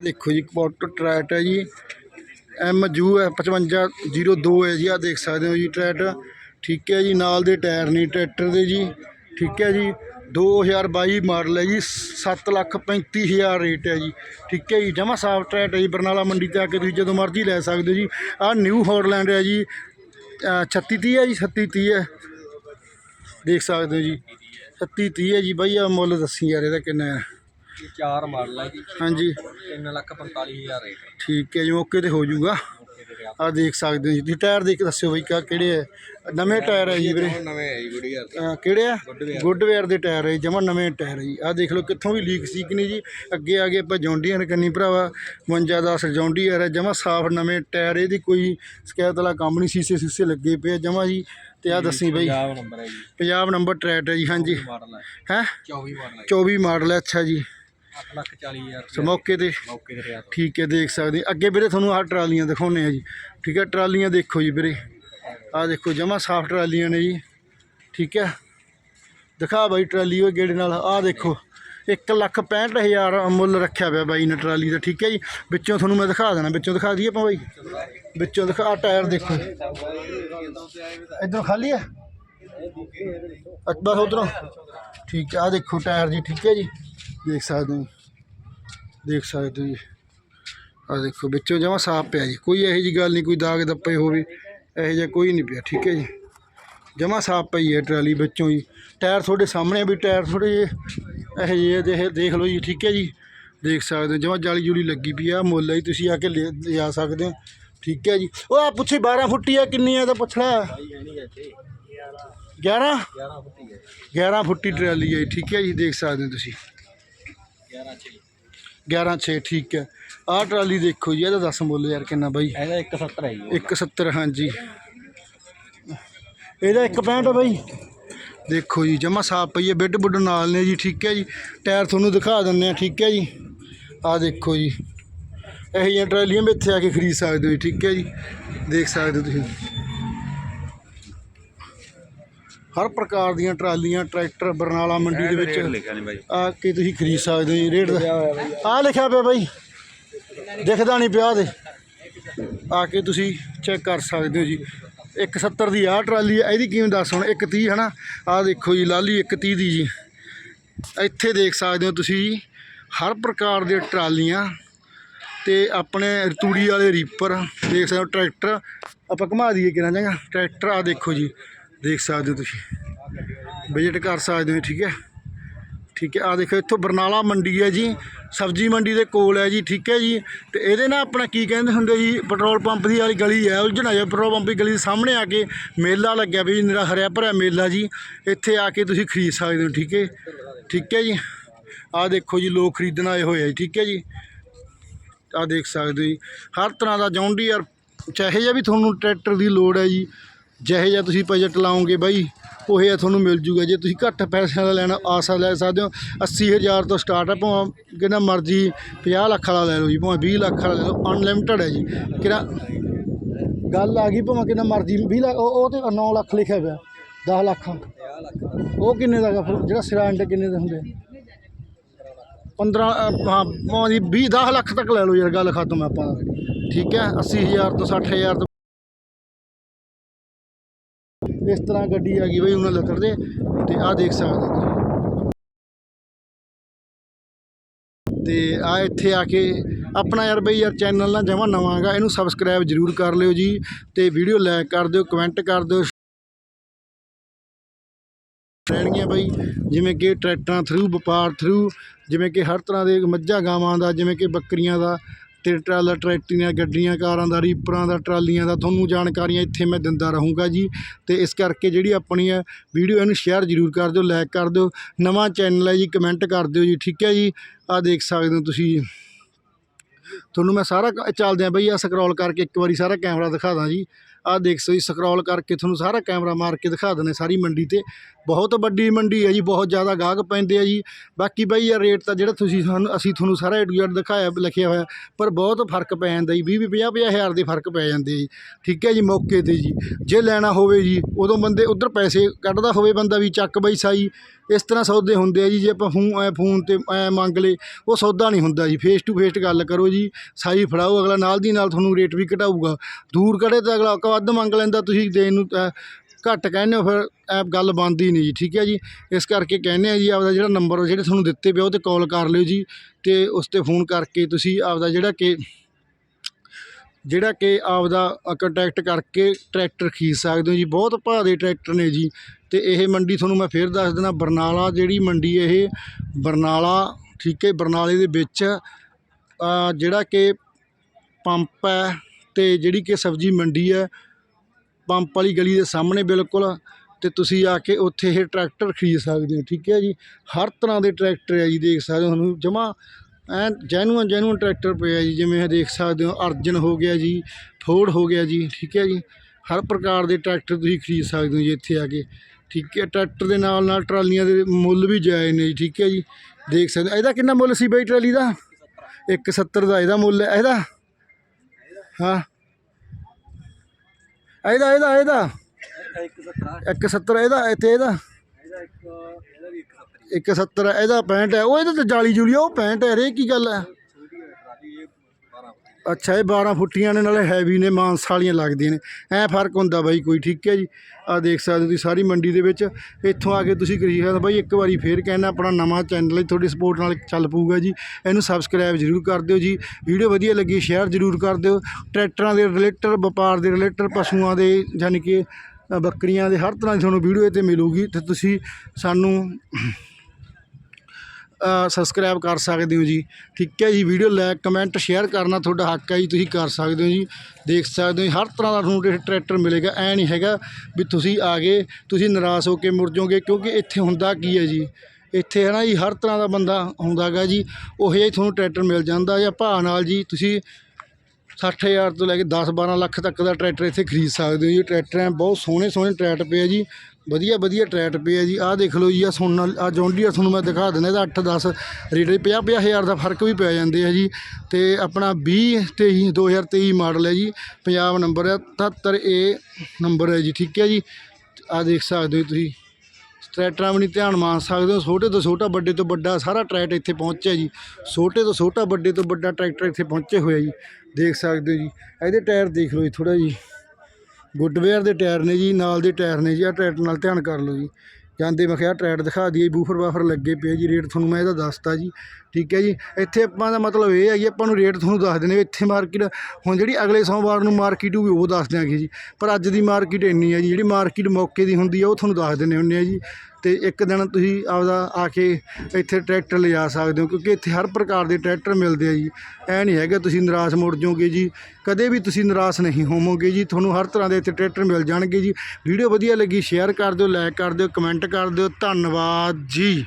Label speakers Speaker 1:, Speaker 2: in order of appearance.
Speaker 1: ਦੇਖੋ ਜੀ ਕੁਆਟਰ ਟਰੈਟ ਹੈ ਜੀ। ਐਮ ਜੂ ਹੈ 5502 ਹੈ ਜੀ ਆ ਦੇਖ ਸਕਦੇ ਹੋ ਜੀ ਟਰੈਟ। ਠੀਕ ਹੈ ਜੀ ਨਾਲ ਦੇ ਟਾਇਰ ਨੇ ਟਰੈਕਟਰ ਦੇ ਜੀ। ਠੀਕ ਹੈ ਜੀ 2022 ਮਾਡਲ ਹੈ ਜੀ 7 ਲੱਖ 35 ਹਜ਼ਾਰ ਰੇਟ ਹੈ ਜੀ। ਠੀਕ ਹੈ ਜੀ ਜਮਾ ਸਾਫ਼ ਟਰੈਟ ਹੈ ਜੀ ਬਰਨਾਲਾ ਮੰਡੀ ਤੇ ਆ ਕੇ ਤੁਸੀਂ ਜਦੋਂ ਮਰਜ਼ੀ ਲੈ ਸਕਦੇ ਹੋ ਜੀ। ਆ ਨਿਊ ਹਾਲੈਂਡ ਹੈ ਜੀ ਅ, 36 30 ਹੈ ਜੀ 37 30 ਹੈ। ਦੇਖ ਸਕਦੇ ਹੋ ਜੀ 36 30 ਹੈ ਜੀ ਬਾਈ ਆ ਮੁੱਲ ਦੱਸੀ ਯਾਰ ਇਹਦਾ ਕਿੰਨਾ ਹੈ।
Speaker 2: ਇਹ ਚਾਰ ਮਾਡਲ ਹੈ ਜੀ।
Speaker 1: ਹਾਂਜੀ।
Speaker 2: 3 ਲੱਖ 45000 ਰੇਟ ਹੈ
Speaker 1: ਠੀਕ ਹੈ ਜੀ ਓਕੇ ਤੇ ਹੋ ਜਾਊਗਾ।
Speaker 2: ਦੇ
Speaker 1: ਆ ਦੇਖ ਸਕਦੇ ਹੋ ਜੀ। ਤੁਸੀਂ ਟਾਇਰ ਦੇਖ ਦੱਸਿਓ ਬਈ ਕਾ ਕਿਹੜੇ ਹੈ ਨਵੇਂ ਟਾਇਰ ਹੈ ਜੀ ਵੀਰੇ।
Speaker 2: ਨਵੇਂ ਹੈ ਜੀ ਗੁੜੀਆ
Speaker 1: ਅਹ ਕਿਹੜੇ ਆ। ਗੁੱਡਵੇਅਰ ਦੇ ਟਾਇਰ ਹੈ ਜਮਾ ਨਵੇਂ ਟਾਇਰ ਹੈ ਜੀ। ਆ ਦੇਖ ਲਓ ਕਿੱਥੋਂ ਵੀ ਲੀਕ ਸੀ ਕਿ ਨਹੀਂ ਜੀ। ਅੱਗੇ ਆ ਗਏ ਆਪਾਂ ਜੌਂਡੀਅਰ ਕੰਨੀ ਭਰਾਵਾ 52 10 ਜੌਂਡੀਅਰ ਹੈ ਜਮਾ ਸਾਫ਼ ਨਵੇਂ ਟਾਇਰ ਇਹਦੀ ਕੋਈ ਸ਼ਿਕਾਇਤ ਵਾਲਾ ਕੰਮ ਨਹੀਂ ਸੀਸੇ ਸੁਸੇ ਲੱਗੇ ਪਏ ਜਮਾ ਜੀ। ਤੇ ਆ ਦੱਸੀ ਬਈ।
Speaker 2: ਪੰਜਾਬ ਨੰਬਰ ਹੈ ਜੀ।
Speaker 1: ਪੰਜਾਬ ਨੰਬਰ ਟਰੈਟ ਹੈ ਜੀ ਹਾਂਜੀ।
Speaker 2: ਮਾਡਲ ਹੈ
Speaker 1: ਹੈ?
Speaker 2: 24 ਮਾਡਲ ਹੈ
Speaker 1: 24 ਮਾਡਲ ਹੈ ਅੱਛਾ ਜੀ।
Speaker 2: 8 ਲੱਖ 40000
Speaker 1: ਸੋ ਮੌਕੇ ਤੇ?
Speaker 2: ਮੌਕੇ ਦੇ ਰਿਆ
Speaker 1: ਠੀਕ ਹੈ ਦੇਖ ਸਕਦੇ। ਹਾਂ। ਅੱਗੇ ਵੀਰੇ ਤੁਹਾਨੂੰ ਆਹ ਟਰਾਲੀਆਂ ਦਿਖਾਉਣੇ ਆ ਜੀ। ਠੀਕ ਹੈ ਟਰਾਲੀਆਂ ਦੇਖੋ ਜੀ ਵੀਰੇ। ਆਹ ਦੇਖੋ ਜਮਾ ਸਾਫ਼ ਟਰਾਲੀਆਂ ਨੇ ਜੀ। ਠੀਕ ਹੈ। ਦਿਖਾ ਬਾਈ ਟਰਾਲੀ ਉਹ ਗੇੜੇ ਨਾਲ। ਆਹ ਦੇਖੋ 1 ਲੱਖ 65 ਹਜ਼ਾਰ ਮੁੱਲ ਰੱਖਿਆ ਪਿਆ ਬਾਈ ਨੇ ਟਰਾਲੀ ਦਾ। ਠੀਕ ਹੈ ਜੀ। ਵਿੱਚੋਂ ਤੁਹਾਨੂੰ ਮੈਂ ਦਿਖਾ ਦੇਣਾ। ਵਿੱਚੋਂ ਦਿਖਾ ਦਈਏ ਆਪਾਂ ਬਾਈ? ਵਿੱਚੋਂ ਦਿਖਾ ਆਹ ਟਾਇਰ ਦੇਖੋ। ਇਧਰੋਂ ਖਾਲੀ ਹੈ? ਅਕਬਰ ਉਧਰੋਂ। ਠੀਕ ਹੈ ਆਹ ਦੇਖੋ ਟਾਇਰ ਜੀ। ਠੀਕ ਹੈ ਜੀ। ਦੇਖ ਸਕਦੇ ਹੋ। ਦੇਖ ਸਕਦੇ ਹੋ ਜੀ। ਆ ਦੇਖੋ ਵਿੱਚੋਂ ਜਮਾ ਸਾਫ਼ ਪਿਆ ਜੀ। ਕੋਈ ਇਹੋ ਜੀ ਗੱਲ ਨਹੀਂ ਕੋਈ ਦਾਗ ਦੱਪੇ ਹੋਵੇ ਇਹੋ ਜਿਹਾ ਕੋਈ ਨਹੀਂ ਪਿਆ ਠੀਕ ਹੈ ਜੀ। ਜਮਾ ਸਾਫ਼ ਪਈ ਹੈ ਟਰਾਲੀ ਵਿੱਚੋਂ ਜੀ। ਟਾਇਰ ਤੁਹਾਡੇ ਸਾਹਮਣੇ ਆ ਵੀ ਟਾਇਰ ਥੋੜੇ ਜਿਹੇ ਇਹੋ ਜਿਹੇ ਦੇਖ ਦੇਖ ਲਓ ਜੀ ਠੀਕ ਹੈ ਜੀ। ਦੇਖ ਸਕਦੇ ਹੋ ਜਮਾ ਜਾਲੀ ਜੂਲੀ ਲੱਗੀ ਪਈ ਆ ਮੁੱਲ ਹੈ ਜੀ ਤੁਸੀਂ ਆ ਕੇ ਲੈ ਜਾ ਸਕਦੇ ਹੋ ਠੀਕ ਹੈ ਜੀ। ਉਹ ਆ ਪੁੱਛੀ 12 ਫੁੱਟੀ ਆ ਕਿੰਨੀ ਆ ਤਾਂ ਪੁੱਛਣਾ? 11
Speaker 2: 11 ਫੁੱਟੀ ਹੈ
Speaker 1: 11 ਫੁੱਟੀ ਟਰਾਲੀ ਹੈ ਜੀ, ਠੀਕ ਹੈ ਜੀ ਦੇਖ ਸਕਦੇ ਹੋ ਤੁਸੀਂ।
Speaker 2: 11 6
Speaker 1: 11 6 ਠੀਕ ਹੈ। ਆਹ ਟਰਾਲੀ ਦੇਖੋ ਜੀ ਇਹਦਾ ਦੱਸ ਮੁੱਲ ਯਾਰ ਕਿੰਨਾ ਬਾਈ?
Speaker 2: ਇਹਦਾ 170 ਹੈ ਜੀ
Speaker 1: 170 ਹਾਂਜੀ। ਇਹਦਾ 165 ਬਾਈ। ਦੇਖੋ ਜੀ ਜਮਾ ਸਾਫ਼ ਪਈ ਹੈ ਬਿੱਡ ਬੁੱਡ ਨਾਲ ਨੇ ਜੀ ਠੀਕ ਹੈ ਜੀ। ਟਾਇਰ ਤੁਹਾਨੂੰ ਦਿਖਾ ਦਿੰਦੇ ਆ ਠੀਕ ਹੈ ਜੀ। ਆਹ ਦੇਖੋ ਜੀ। ਇਹੋ ਜਿਹੀਆਂ ਟਰਾਲੀਆਂ ਵੀ ਇੱਥੇ ਆ ਕੇ ਖਰੀਦ ਸਕਦੇ ਹੋ ਜੀ ਠੀਕ ਹੈ ਜੀ। ਦੇਖ ਸਕਦੇ ਹੋ ਤੁਸੀਂ। ਹਰ ਪ੍ਰਕਾਰ ਦੀਆਂ ਟਰਾਲੀਆਂ ਟਰੈਕਟਰ ਬਰਨਾਲਾ ਮੰਡੀ ਦੇ ਵਿੱਚ
Speaker 2: ਲਿਖਿਆ ਨਹੀਂ ਬਾਈ।
Speaker 1: ਆ ਕੇ ਤੁਸੀਂ ਖਰੀਦ ਸਕਦੇ ਹੋ ਜੀ ਰੇਟ ਦਾ? ਆ ਲਿਖਿਆ ਪਿਆ ਬਾਈ। ਦਿਖਦਾ ਨਹੀਂ ਪਿਆ ਦੇ ਆ ਕੇ ਤੁਸੀਂ ਚੈੱਕ ਕਰ ਸਕਦੇ ਹੋ ਜੀ। 170 ਦੀ ਆਹ ਟਰਾਲੀ ਹੈ ਇਹਦੀ ਕੀਮਤ ਦੱਸ ਹੁਣ 130 ਹੈ ਨਾ ਆ ਦੇਖੋ ਜੀ ਲਾਲੀ 130 ਦੀ ਜੀ। ਇੱਥੇ ਦੇਖ ਸਕਦੇ ਹੋ ਤੁਸੀਂ ਜੀ ਹਰ ਪ੍ਰਕਾਰ ਦੇ ਟਰਾਲੀਆਂ ਤੇ ਆਪਣੇ ਰਤੂੜੀ ਵਾਲੇ ਰੀਪਰ ਦੇਖ ਸਕਦੇ ਹੋ ਟਰੈਕਟਰ। ਆਪਾਂ ਘੁਮਾ ਦਈਏ ਕਿਰਾਂ ਜਗ੍ਹਾ? ਟਰੈਕਟਰ ਆ ਦੇਖੋ ਜੀ। ਦੇਖ ਸਕਦੇ ਹੋ ਤੁਸੀਂ। ਵਿਜ਼ਿਟ ਕਰ ਸਕਦੇ ਹੋ, ਠੀਕ ਹੈ। ਠੀਕ ਹੈ ਆ ਦੇਖੋ, ਇੱਥੋਂ ਬਰਨਾਲਾ ਮੰਡੀ ਹੈ ਜੀ। ਸਬਜ਼ੀ ਮੰਡੀ ਦੇ ਕੋਲ ਹੈ ਜੀ, ਠੀਕ ਹੈ ਜੀ। ਤੇ ਇਹਦੇ ਨਾਲ ਆਪਣਾ ਕੀ ਕਹਿੰਦੇ ਹੁੰਦੇ ਜੀ, ਪੈਟਰੋਲ ਪੰਪ ਦੀ ਵਾਲੀ ਗਲੀ ਹੈ, ਉਲਝਣਾ ਜਿਹਾ ਪੈਟਰੋਲ ਪੰਪ ਦੀ ਗਲੀ ਦੇ ਸਾਹਮਣੇ ਆ ਕੇ ਮੇਲਾ ਲੱਗਿਆ ਵੀ ਨਿਰਾ ਹਰਿਆ ਭਰਿਆ ਮੇਲਾ ਜੀ, ਇੱਥੇ ਆ ਕੇ ਤੁਸੀਂ ਖਰੀਦ ਸਕਦੇ ਹੋ, ਠੀਕ ਹੈ। ਠੀਕ ਹੈ ਜੀ। ਆ ਦੇਖੋ ਜੀ, ਲੋਕ ਖਰੀਦਣ ਆਏ ਹੋਏ ਆ ਜੀ, ਠੀਕ ਹੈ ਜੀ। ਆ ਦੇਖ ਸਕਦੇ ਹੋ ਜੀ। ਹਰ ਤਰ੍ਹਾਂ ਦਾ ਜੌਂਡੀਅਰ, ਚਾਹੇ ਜਿਹਾ ਵੀ ਤੁਹਾਨੂੰ ਟਰੈਕਟਰ ਦੀ ਲੋੜ ਹੈ ਜੀ ਜਿਹੇ ਜਿਹਾ ਤੁਸੀਂ ਬਜਟ ਲਾਓਗੇ ਬਾਈ, ਉਹ ਜਿਹਾ ਤੁਹਾਨੂੰ ਮਿਲ ਜੂਗਾ। ਜੇ ਤੁਸੀਂ ਘੱਟ ਪੈਸਿਆਂ ਦਾ ਲੈਣਾ, ਆਸਾ ਲੈ ਸਕਦੇ ਹੋ 80000 ਤੋਂ ਸਟਾਰਟ ਹੈ ਭਾਵੇਂ ਕਿੰਨਾ ਮਰਜ਼ੀ 50 ਲੱਖ ਵਾਲਾ ਲੈ ਲਓ ਜੀ, ਭਾਵੇਂ 20 ਲੱਖ ਵਾਲਾ ਲੈ ਲਓ ਅਨਲਿਮਟਿਡ ਹੈ ਜੀ। ਕਿਹੜਾ ਗੱਲ ਆ ਗਈ, ਭਾਵੇਂ ਕਿੰਨਾ ਮਰਜ਼ੀ 20 ਲੱਖ, ਉਹ ਉਹ ਤੇ 9 ਲੱਖ ਲਿਖਿਆ ਪਿਆ 10 ਲੱਖ। ਉਹ ਕਿੰਨੇ ਦਾ ਹੈਗਾ? ਫਿਰ ਜਿਹੜਾ ਸਿਰਾਂਡ ਕਿੰਨੇ ਦੇ ਹੁੰਦੇ 15 ਹਾਂ, ਭਾਵੇਂ ਜੀ 20 10 ਲੱਖ ਤੱਕ ਲੈ ਲਓ ਯਾਰ, ਗੱਲ ਖਤਮ ਹੈ ਆਪਾਂ। ਠੀਕ ਹੈ 80000 ਤੋਂ 60000 ਤੋਂ ਇਸ ਤਰ੍ਹਾਂ ਗੱਡੀ ਆ ਗਈ ਬਈ, ਉਹਨਾਂ ਲੱਕੜ ਦੇ, ਤੇ ਆਹ ਦੇਖ ਸਕਦੇ ਤੁਸੀਂ। ਤੇ ਆ ਇੱਥੇ ਆ ਕੇ ਆਪਣਾ ਯਾਰ ਬਈ, ਯਾਰ ਚੈਨਲ ਨਾ ਜਮਾ ਨਵਾਂਗਾ ਇਹਨੂੰ ਸਬਸਕ੍ਰਾਈਬ ਜਰੂਰ ਕਰ ਲਿਓ ਜੀ, ਤੇ ਵੀਡੀਓ ਲਾਈਕ ਕਰ ਦਿਓ ਕਮੈਂਟ ਕਰ ਦਿਓ ਰਹਿਣਗੀਆਂ ਬਈ, ਜਿਵੇਂ ਕਿ ਟਰੈਕਟਰਾਂ ਥਰੂ ਵਪਾਰ ਥਰੂ ਜਿਵੇਂ ਕਿ ਹਰ ਤਰ੍ਹਾਂ ਦੇ ਮੱਝਾਂ ਗਾਵਾਂ ਦਾ, ਜਿਵੇਂ ਕਿ ਬੱਕਰੀਆਂ ਦਾ ਤੇ ਟਰਾਲਾ ਟਰੈਕਟਰੀਆਂ, ਗੱਡੀਆਂ, ਕਾਰਾਂ ਦਾ, ਰੀਪਰਾਂ ਦਾ, ਟਰਾਲੀਆਂ ਦਾ ਤੁਹਾਨੂੰ ਜਾਣਕਾਰੀਆਂ ਇੱਥੇ ਮੈਂ ਦਿੰਦਾ ਰਹੂੰਗਾ ਜੀ। ਅਤੇ ਇਸ ਕਰਕੇ ਜਿਹੜੀ ਆਪਣੀ ਹੈ ਵੀਡੀਓ ਇਹਨੂੰ ਸ਼ੇਅਰ ਜ਼ਰੂਰ ਕਰ ਦਿਓ, ਲਾਈਕ ਕਰ ਦਿਓ, ਨਵਾਂ ਚੈਨਲ ਹੈ ਜੀ, ਕਮੈਂਟ ਕਰ ਦਿਓ ਜੀ, ਠੀਕ ਹੈ ਜੀ? ਆਹ ਦੇਖ ਸਕਦੇ ਹੋ ਤੁਸੀਂ। ਤੁਹਾਨੂੰ ਮੈਂ ਸਾਰਾ ਕ- ਚੱਲਦੇ ਆ ਬਈ ਆ ਸਕਰੋਲ ਕਰਕੇ ਇੱਕ ਵਾਰੀ ਸਾਰਾ ਕੈਮਰਾ ਦਿਖਾ ਦਾਂ ਜੀ। ਆਹ ਦੇਖ ਸੋ ਜੀ ਸਕਰੋਲ ਕਰਕੇ ਤੁਹਾਨੂੰ ਸਾਰਾ ਕੈਮਰਾ ਮਾਰ ਕੇ ਦਿਖਾ ਦਿੰਦੇ ਸਾਰੀ ਮੰਡੀ ਤੇ। ਬਹੁਤ ਵੱਡੀ ਮੰਡੀ ਹੈ ਜੀ, ਬਹੁਤ ਜ਼ਿਆਦਾ ਗਾਹਕ ਪੈਂਦੇ ਆ ਜੀ। ਬਾਕੀ ਬਾਈ ਯਾਰ ਰੇਟ ਤਾਂ ਜਿਹੜਾ ਤੁਸੀਂ ਸਾਨੂੰ, ਅਸੀਂ ਤੁਹਾਨੂੰ ਸਾਰਾ ਏ ਟੂ ਜ਼ੈਡ ਦਿਖਾਇਆ, ਲਿਖਿਆ ਹੋਇਆ, ਪਰ ਬਹੁਤ ਫ਼ਰਕ ਪੈ ਜਾਂਦਾ ਜੀ 20 ਵੀਹ 50 50 ਹਜ਼ਾਰ ਦੇ ਫ਼ਰਕ ਪੈ ਜਾਂਦੇ ਆ ਜੀ। ਠੀਕ ਹੈ ਜੀ, ਮੌਕੇ ਤੇ ਜੀ। ਜੇ ਲੈਣਾ ਹੋਵੇ ਜੀ, ਉਦੋਂ ਬੰਦੇ ਉਧਰ ਪੈਸੇ ਕੱਢਦਾ ਹੋਵੇ ਬੰਦਾ ਵੀ, ਚੱਕ ਬਈ ਸਾਈ। ਇਸ ਤਰ੍ਹਾਂ ਸੌਦੇ ਹੁੰਦੇ ਆ ਜੀ, ਜੇ ਆਪਾਂ ਫੋਨ, ਐ ਫੋਨ ਤੇ ਐ ਮੰਗ ਲੇ, ਉਹ ਸੌਦਾ ਨਹੀਂ ਹੁੰਦਾ ਜੀ। ਫੇਸ ਟੂ ਫੇਸ ਗੱਲ ਕਰੋ ਜੀ, ਸਾਈ ਫੜਾਓ, ਅਗਲਾ ਨਾਲ ਦੀ ਨਾਲ ਤੁਹਾਨੂੰ ਰੇਟ ਵੀ ਘਟਾਊਗਾ। ਦੂਰ ਕੜੇ ਤਾਂ ਅਗਲਾ ਵੱਧ ਮੰਗ ਲੈਂਦਾ, ਤੁਸੀਂ ਦੇਣ ਨੂੰ ਘੱਟ ਕਹਿੰਦੇ ਹੋ, ਫਿਰ ਐਪ ਗੱਲ ਬਣਦੀ ਨਹੀਂ ਜੀ, ਠੀਕ ਹੈ ਜੀ? ਇਸ ਕਰਕੇ ਕਹਿੰਦੇ ਆ ਜੀ, ਆਪਦਾ ਜਿਹੜਾ ਨੰਬਰ ਜਿਹੜੇ ਤੁਹਾਨੂੰ ਦਿੱਤੇ ਪਏ ਉਹ ਤੇ ਕਾਲ ਕਰ ਲਿਓ ਜੀ ਤੇ ਉਸ ਤੇ ਫੋਨ ਕਰਕੇ ਤੁਸੀਂ ਆਪਦਾ ਜਿਹੜਾ ਕਿ ਜਿਹੜਾ ਕਿ ਆਪਦਾ ਕੰਟੈਕਟ ਕਰਕੇ ਟਰੈਕਟਰ ਖਰੀਦ ਸਕਦੇ ਹੋ ਜੀ। ਬਹੁਤ ਭਾਅ ਦੇ ਟਰੈਕਟਰ ਨੇ ਜੀ ਤੇ ਇਹ ਮੰਡੀ ਤੁਹਾਨੂੰ ਮੈਂ ਫੇਰ ਦੱਸ ਦਿੰਦਾ, ਬਰਨਾਲਾ ਜਿਹੜੀ ਮੰਡੀ ਇਹ ਬਰਨਾਲਾ, ਠੀਕ ਹੈ, ਬਰਨਾਲੇ ਦੇ ਵਿੱਚ ਜਿਹੜਾ ਕਿ ਪੰਪ ਹੈ ਤੇ ਜਿਹੜੀ ਕਿ ਸਬਜ਼ੀ ਮੰਡੀ ਹੈ ਪੰਪ ਵਾਲੀ ਗਲੀ ਦੇ ਸਾਹਮਣੇ ਬਿਲਕੁਲ ਤੇ ਤੁਸੀਂ ਆ ਕੇ ਉੱਥੇ ਇਹ ਟਰੈਕਟਰ ਖਰੀਦ ਸਕਦੇ ਹੋ, ਠੀਕ ਹੈ ਜੀ? ਹਰ ਤਰ੍ਹਾਂ ਦੇ ਟਰੈਕਟਰ ਹੈ ਜੀ, ਦੇਖ ਸਕਦੇ ਹੋ ਤੁਹਾਨੂੰ, ਜਮਾ ਐਨ ਜੈਨੂਅਨ ਜੈਨੂਅਨ ਟਰੈਕਟਰ ਪਿਆ ਜੀ, ਜਿਵੇਂ ਇਹ ਦੇਖ ਸਕਦੇ ਹੋ, ਅਰਜਨ ਹੋ ਗਿਆ ਜੀ ਫੋਰਡ ਹੋ ਗਿਆ ਜੀ, ਠੀਕ ਹੈ ਜੀ? ਹਰ ਪ੍ਰਕਾਰ ਦੇ ਟਰੈਕਟਰ ਤੁਸੀਂ ਖਰੀਦ ਸਕਦੇ ਹੋ ਜੀ ਇੱਥੇ ਆ ਕੇ, ਠੀਕ ਹੈ? ਟਰੈਕਟਰ ਦੇ ਨਾਲ ਨਾਲ ਟਰਾਲੀਆਂ ਦੇ ਮੁੱਲ ਵੀ ਜਾਇਜ਼ ਨੇ ਜੀ, ਠੀਕ ਹੈ ਜੀ? ਦੇਖ ਸਕਦੇ, ਇਹਦਾ ਕਿੰਨਾ ਮੁੱਲ ਸੀ ਬਈ ਟਰਾਲੀ ਦਾ? 170 ਦਾ ਇਹਦਾ ਮੁੱਲ ਹੈ, ਇਹਦਾ? ਹਾਂ ਇਹਦਾ ਇਹਦਾ ਇਹਦਾ।
Speaker 2: ਇੱਕ 70
Speaker 1: 170 ਇਹਦਾ ਤੇ ਇਹਦਾ।
Speaker 2: ਇਹਦਾ ਇੱਕ ਇਹਦਾ ਵੀ 170
Speaker 1: 170 ਇਹਦਾ 65 ਹੈ। ਉਹ ਇਹਦਾ ਤੇ ਜਾਲੀ ਜੂਲੀ ਉਹ 65 ਹੈ ਰੇ ਕੀ ਗੱਲ ਹੈ।
Speaker 2: ਛੋਟੀ ਹੈ ਟਰਾਲੀ ਇਹ 12
Speaker 1: ਅੱਛਾ, ਇਹ 12 ਫੁੱਟੀਆਂ ਨੇ, ਨਾਲੇ ਹੈਵੀ ਨੇ ਮਾਂਸ ਵਾਲੀਆਂ ਲੱਗਦੀਆਂ ਨੇ। ਐ ਫ਼ਰਕ ਹੁੰਦਾ ਬਾਈ ਕੋਈ, ਠੀਕ ਹੈ ਜੀ? ਆ ਦੇਖ ਸਕਦੇ ਹੋ ਤੁਸੀਂ ਸਾਰੀ ਮੰਡੀ ਦੇ ਵਿੱਚ। ਇੱਥੋਂ ਆ ਕੇ ਤੁਸੀਂ ਕਰੀ ਸਕਦੇ ਬਾਈ ਇੱਕ ਵਾਰੀ ਫੇਰ ਕਹਿਣਾ, ਆਪਣਾ ਨਵਾਂ ਚੈਨਲ ਹੈ, ਤੁਹਾਡੀ ਸਪੋਰਟ ਨਾਲ ਚੱਲ ਪਊਗਾ ਜੀ। ਇਹਨੂੰ ਸਬਸਕ੍ਰਾਈਬ ਜ਼ਰੂਰ ਕਰ ਦਿਓ ਜੀ। ਵੀਡੀਓ ਵਧੀਆ ਲੱਗੀ ਸ਼ੇਅਰ ਜ਼ਰੂਰ ਕਰ ਦਿਓ। ਟਰੈਕਟਰਾਂ ਦੇ ਰਿਲੇਟਡ ਵਪਾਰ ਦੇ ਰਿਲੇਟਡ ਪਸ਼ੂਆਂ ਦੇ ਯਾਨੀ ਕਿ ਬੱਕਰੀਆਂ ਦੇ, ਹਰ ਤਰ੍ਹਾਂ ਦੀ ਤੁਹਾਨੂੰ ਵੀਡੀਓ ਇਹ 'ਤੇ ਮਿਲੂਗੀ। ਤੇ ਤੁਸੀਂ ਸਾਨੂੰ ਸਬਸਕ੍ਰਾਈਬ ਕਰ ਸਕਦੇ ਹੋ ਜੀ। ਠੀਕ ਹੈ ਜੀ ਵੀਡੀਓ ਲਾਈਕ ਕਮੈਂਟ ਸ਼ੇਅਰ ਕਰਨਾ ਤੁਹਾਡਾ ਹੱਕ ਹੈ ਜੀ ਤੁਸੀਂ ਕਰ ਸਕਦੇ ਹੋ ਜੀ। ਦੇਖ ਸਕਦੇ ਹੋ ਜੀ, ਹਰ ਤਰ੍ਹਾਂ ਦਾ ਤੁਹਾਨੂੰ ਟਰੈਕਟਰ ਮਿਲੇਗਾ ਐ ਨਹੀਂ ਹੈਗਾ ਵੀ ਤੁਸੀਂ ਆ ਗਏ ਤੁਸੀਂ ਨਿਰਾਸ਼ ਹੋ ਕੇ ਮੁੜ ਜਾਓਗੇ ਕਿਉਂਕਿ ਇੱਥੇ ਹੁੰਦਾ ਕੀ ਹੈ ਜੀ? ਇੱਥੇ ਹੈ ਨਾ ਜੀ ਹਰ ਤਰ੍ਹਾਂ ਦਾ ਬੰਦਾ ਆਉਂਦਾ ਗਾ ਜੀ ਉਹ ਜਿਹਾ ਹੀ ਤੁਹਾਨੂੰ ਟਰੈਕਟਰ ਮਿਲ ਜਾਂਦਾ ਜਾਂ ਭਾਅ ਨਾਲ ਜੀ ਤੁਸੀਂ ਸੱਠ ਹਜ਼ਾਰ ਤੋਂ ਲੈ ਕੇ 10 12 ਲੱਖ ਤੱਕ ਦਾ ਟਰੈਕਟਰ ਇੱਥੇ ਖਰੀਦ ਸਕਦੇ ਹੋ ਜੀ। ਟਰੈਕਟਰ ਹੈ ਬਹੁਤ ਸੋਹਣੇ ਸੋਹਣੇ ਟਰੈਕਟਰ ਪਏ ਆ ਜੀ। ਵਧੀਆ ਵਧੀਆ ਟਰੈਕਟਰ ਪਏ ਆ ਜੀ। ਆਹ ਦੇਖ ਲਓ ਜੀ ਆ ਸੋਨਾ ਆ ਜੌਂਡੀਆ ਤੁਹਾਨੂੰ ਮੈਂ ਦਿਖਾ ਦਿੰਦਾ, ਇਹਦਾ 8 10 ਰੇਟ 50 50 ਹਜ਼ਾਰ ਦਾ ਫ਼ਰਕ ਵੀ ਪੈ ਜਾਂਦੇ ਆ ਜੀ। ਤੇ ਆਪਣਾ 20 23 2023 ਮਾਡਲ ਹੈ ਜੀ। ਪੰਜਾਬ ਨੰਬਰ ਹੈ 77 ਏ ਨੰਬਰ ਹੈ ਜੀ। ਠੀਕ ਹੈ ਜੀ। ਆ ਦੇਖ ਸਕਦੇ ਹੋ ਤੁਸੀਂ। ਟਰੈਕਟਰਾਂ ਵੀ ਨਹੀਂ ਧਿਆਨ ਮਾਰ ਸਕਦੇ ਹੋ। ਛੋਟੇ ਤੋਂ ਛੋਟਾ, ਵੱਡੇ ਤੋਂ ਵੱਡਾ ਸਾਰਾ ਟਰੈਕਟਰ ਇੱਥੇ ਪਹੁੰਚਿਆ ਜੀ। ਛੋਟੇ ਤੋਂ ਛੋਟਾ, ਵੱਡੇ ਤੋਂ ਵੱਡਾ ਟਰੈਕਟਰ ਇੱਥੇ ਪਹੁੰਚੇ ਹੋਇਆ ਜੀ। ਦੇਖ ਸਕਦੇ ਹੋ ਜੀ। ਇਹਦੇ ਟਾਇਰ ਦੇਖ ਲਓ ਜੀ ਥੋੜਾ ਜੀ। ਗੁੱਡਵੇਅਰ ਦੇ ਟਾਇਰ ਨੇ ਜੀ, ਨਾਲ ਦੇ ਟਾਇਰ ਨੇ ਜੀ। ਆ ਟਰੈਕਟਰ ਨਾਲ ਧਿਆਨ ਕਰ ਲਓ ਜੀ। ਜਾਂਦੇ ਮੈਂ ਕਿਹਾ ਟਰੈਕਟਰ ਦਿਖਾ ਦਈਏ, ਬੂਫਰ ਬਾਫਰ ਲੱਗੇ ਪਏ ਜੀ, ਰੇਟ ਤੁਹਾਨੂੰ ਮੈਂ ਇਹਦਾ ਦੱਸਤਾ ਜੀ, ਠੀਕ ਹੈ ਜੀ। ਇੱਥੇ ਆਪਾਂ ਦਾ ਮਤਲਬ ਇਹ ਹੈ ਜੀ, ਆਪਾਂ ਨੂੰ ਰੇਟ ਤੁਹਾਨੂੰ ਦੱਸ ਦਿੰਦੇ ਵੀ ਇੱਥੇ ਮਾਰਕੀਟ ਹੁਣ ਜਿਹੜੀ ਅਗਲੇ ਸੋਮਵਾਰ ਨੂੰ ਮਾਰਕੀਟ ਹੋਊਗੀ, ਉਹ ਦੱਸ ਦਿਆਂਗੇ ਜੀ। ਪਰ ਅੱਜ ਦੀ ਮਾਰਕੀਟ ਇੰਨੀ ਹੈ ਜੀ, ਜਿਹੜੀ ਮਾਰਕੀਟ ਮੌਕੇ ਦੀ ਹੁੰਦੀ ਹੈ ਉਹ ਤੁਹਾਨੂੰ ਦੱਸ ਦਿੰਦੇ ਹੁੰਦੇ ਆ ਜੀ। ਤੇ ਇੱਕ ਦਿਨ ਤੁਸੀਂ ਆਪਦਾ ਆ ਕੇ ਇੱਥੇ ਟਰੈਕਟਰ ਲਿਜਾ ਸਕਦੇ ਹੋ, ਕਿਉਂਕਿ ਇੱਥੇ ਹਰ ਪ੍ਰਕਾਰ ਦੇ ਟਰੈਕਟਰ ਮਿਲਦੇ ਆ ਜੀ। ਐ ਨਹੀਂ ਹੈਗਾ ਤੁਸੀਂ ਨਿਰਾਸ਼ ਮੁੜ ਜਾਓਗੇ ਜੀ। ਕਦੇ ਵੀ ਤੁਸੀਂ ਨਿਰਾਸ਼ ਨਹੀਂ ਹੋਵੋਗੇ ਜੀ। ਤੁਹਾਨੂੰ ਹਰ ਤਰ੍ਹਾਂ ਦੇ ਇੱਥੇ ਟਰੈਕਟਰ ਮਿਲ ਜਾਣਗੇ ਜੀ। ਵੀਡੀਓ ਵਧੀਆ ਲੱਗੀ, ਸ਼ੇਅਰ ਕਰ ਦਿਓ, ਲਾਈਕ ਕਰ ਦਿਓ, ਕਮੈਂਟ ਕਰ ਦਿਓ। ਧੰਨਵਾਦ ਜੀ।